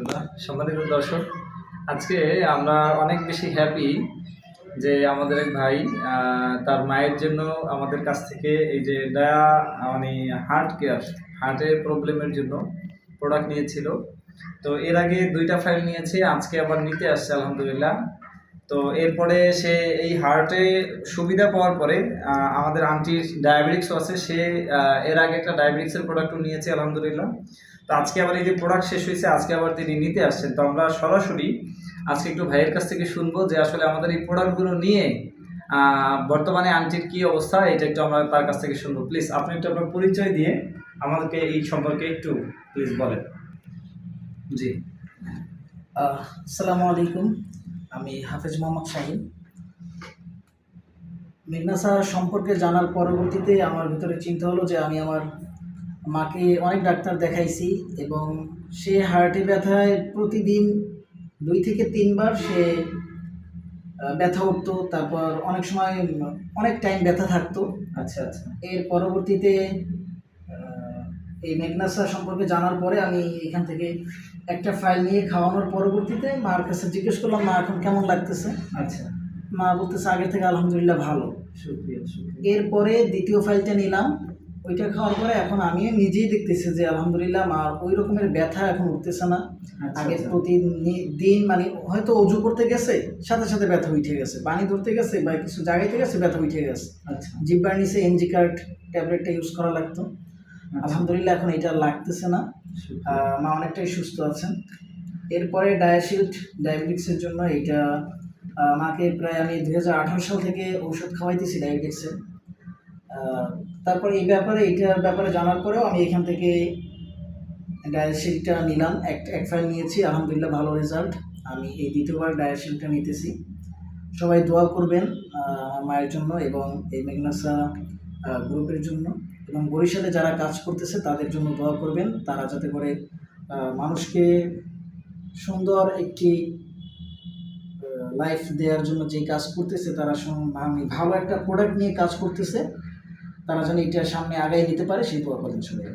আলহামদুলিল্লাহ, সম্মানিত দর্শক, আজকে আমরা অনেক বেশি হ্যাপি যে আমাদের এক ভাই তার মায়ের জন্য আমাদের কাছ থেকে এই যে ডায়া মানে হার্ট কেয়ার হার্টের প্রবলেমের জন্য প্রোডাক্ট নিয়েছিল। তো এর আগে দুইটা ফাইল নিয়েছে, আজকে আবার নিতে আসছে, আলহামদুলিল্লাহ। তো এরপরে সে এই হার্টে সুবিধা পাওয়ার পরে আমাদের আন্টির ডায়াবেটিক্সও আছে, সে এর আগে একটা ডায়াবেটিক্সের প্রোডাক্টও নিয়েছে, আলহামদুলিল্লাহ। তো আজকে আবার এই যে প্রোডাক্ট শেষ হয়েছে, আজকে আবার তিনি নিতে আসছেন। তো আমরা সরাসরি আজকে একটু ভাইয়ের কাছ থেকে শুনব যে আসলে আমাদের এই প্রোডাক্টগুলো নিয়ে বর্তমানে আন্টির কি অবস্থা, এটা একটু আমরা তার কাছ থেকে শুনব। প্লিজ আপনি একটু আপনার পরিচয় দিয়ে আমাদেরকে এই সম্পর্কে একটু প্লিজ বলেন। জি। আসসালামু আলাইকুম। আমি হাফেজ মোহাম্মদ শাহিন। মেঘনাসা সম্পর্কে জানার পরবর্তীতে আমার ভিতরে চিন্তা হলো যে আমি আমার মাকে অনেক ডাক্তার দেখাইছি এবং সে হার্টে ব্যথায় প্রতিদিন দুই থেকে তিনবার সে ব্যথা উঠতো তারপর অনেক সময় অনেক টাইম ব্যথা থাকতো। আচ্ছা আচ্ছা। এর পরবর্তীতে এই মেঘনাসা সম্পর্কে জানার পরে আমি এখান থেকে একটা ফাইল নিয়ে খাওয়ানোর পরবর্তীতে মার কাছে জিজ্ঞেস করলাম মা এখন কেমন লাগতেছে? আচ্ছা। মা বলতেছে আগে থেকে আলহামদুলিল্লাহ ভালো। শুক্রিয়া এরপরে দ্বিতীয় ফাইলটা নিলাম। ওইটা খাওয়ার পরে এখন আমি নিজেই দেখতেছি যে আলহামদুলিল্লাহ মার ওই রকমের ব্যথা এখন উঠতেছে না। আচ্ছা, আগে আচ্ছা। প্রতিদিন মানে হয়তো অজু করতে গেছে সাথে সাথে ব্যথা উঠে গেছে। পানি ধরতে গেছে বা কিছু জায়গাতে গেছে ব্যথা উঠে গেছে। আচ্ছা। জিব্বার নিচে এনজি কার্ড ট্যাবলেটটা ইউজ করা লাগতো। আলহামদুলিল্লাহ এখন এটা লাগতেছে না। মা অনেকটাই সুস্থ আছেন। এরপরে ডায়াশিল্ড ডায়াবেটিক্সের জন্য এটা মাকে প্রায় আমি দু হাজার আঠারো সাল থেকে ঔষধ খাওয়াইতেছি ডায়াবেটিক্সের তারপরে এই ব্যাপারে এইটার ব্যাপারে জানার পরেও আমি এখান থেকে ডায়াশিল্ডটা নিলাম। এক এক ফাইল নিয়েছি আলহামদুলিল্লাহ ভালো রেজাল্ট। আমি এই দ্বিতীয়বার ডায়াশিল্ডটা নিতেছি। সবাই দোয়া করবেন মায়ের জন্য এবং এই মেঘনাসা গ্রুপের জন্য এবং বরিশালে যারা কাজ করতেছে তাদের জন্য দোয়া করবেন। তারা যাতে করে মানুষকে সুন্দর একটি লাইফ দেওয়ার জন্য যে কাজ করতেছে তারা আমি ভালো একটা প্রোডাক্ট নিয়ে কাজ করতেছে, তারা যেন এটা সামনে আগায় নিতে পারে, সেই দোয়া করেন সবাই